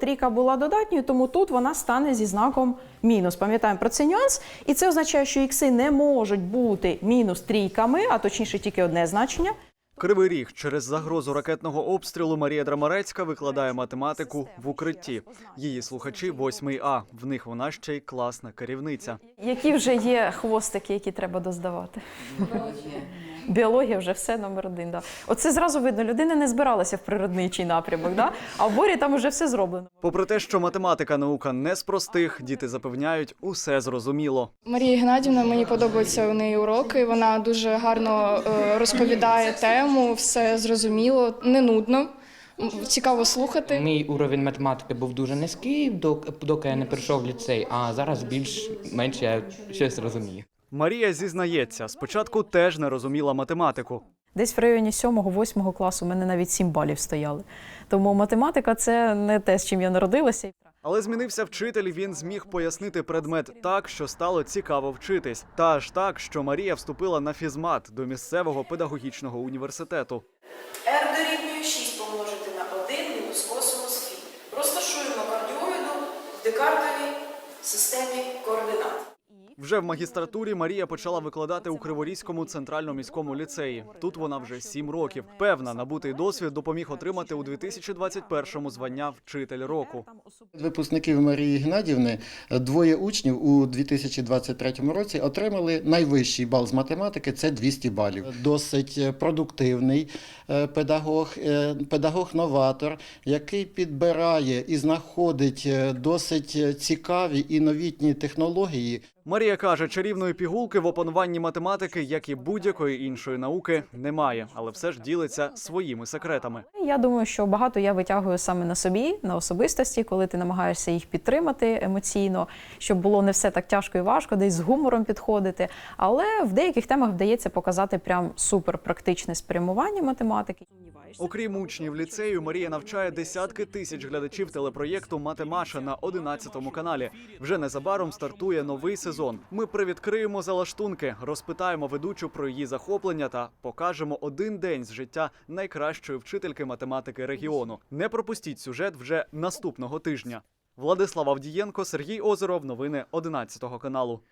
Трійка була додатньою, тому тут вона стане зі знаком мінус. Пам'ятаємо про цей нюанс. І це означає, що ікси не можуть бути мінус трійками, а точніше тільки одне значення. Кривий ріг через загрозу ракетного обстрілу Марія Драмарецька викладає математику в укритті. Її слухачі 8 А. В них вона ще й класна керівниця. Які вже є хвостики, які треба доздавати? Біологія вже все номер один. Да. Оце зразу видно, людина не збиралася в природничий напрямок, да? а в борі там вже все зроблено. Попри те, що математика наука не з простих, діти запевняють, усе зрозуміло. Марія Геннадівна, мені подобаються у неї уроки. Вона дуже гарно е, розповідає тему, все зрозуміло, не нудно. Цікаво слухати. Мій уровень математики був дуже низький, док- доки я не прийшов в ліцей, а зараз більш-менш я щось розумію. Марія зізнається, спочатку теж не розуміла математику. Десь в районі 7-8 класу у мене навіть 7 балів стояли. Тому математика це не те, з чим я народилася. Але змінився вчитель, він зміг пояснити предмет так, що стало цікаво вчитись. Та аж так, що Марія вступила на фізмат до місцевого педагогічного університету. r дорівнює 6 помножити на 1 мінус косинус фі. Розташуємо кардіоїду в декартовій системі координат. Вже в магістратурі Марія почала викладати у Криворізькому центральному міському ліцеї. Тут вона вже сім років. Певна, набутий досвід допоміг отримати у 2021-му звання вчитель року. Випускників Марії Геннадівни двоє учнів у 2023 році отримали найвищий бал з математики це 200 балів. Досить продуктивний е, педагог, е, педагог-новатор, який підбирає і знаходить е, досить цікаві і новітні технології. Марія каже, чарівної пігулки в опануванні математики, як і будь-якої іншої науки, немає, але все ж ділиться своїми секретами. Я думаю, що багато я витягую саме на собі, на особистості, коли ти намагаєшся їх підтримати емоційно, щоб було не все так тяжко і важко, десь з гумором підходити. Але в деяких темах вдається показати прям супер практичне спрямування математики. Окрім учнів ліцею, Марія навчає десятки тисяч глядачів телепроєкту Матемаша на 11 каналі. Вже незабаром стартує новий сезон. Ми привідкриємо залаштунки, розпитаємо ведучу про її захоплення та покажемо один день з життя найкращої вчительки математики регіону. Не пропустіть сюжет вже наступного тижня. Владислав Авдієнко, Сергій Озеров. Новини 11 каналу.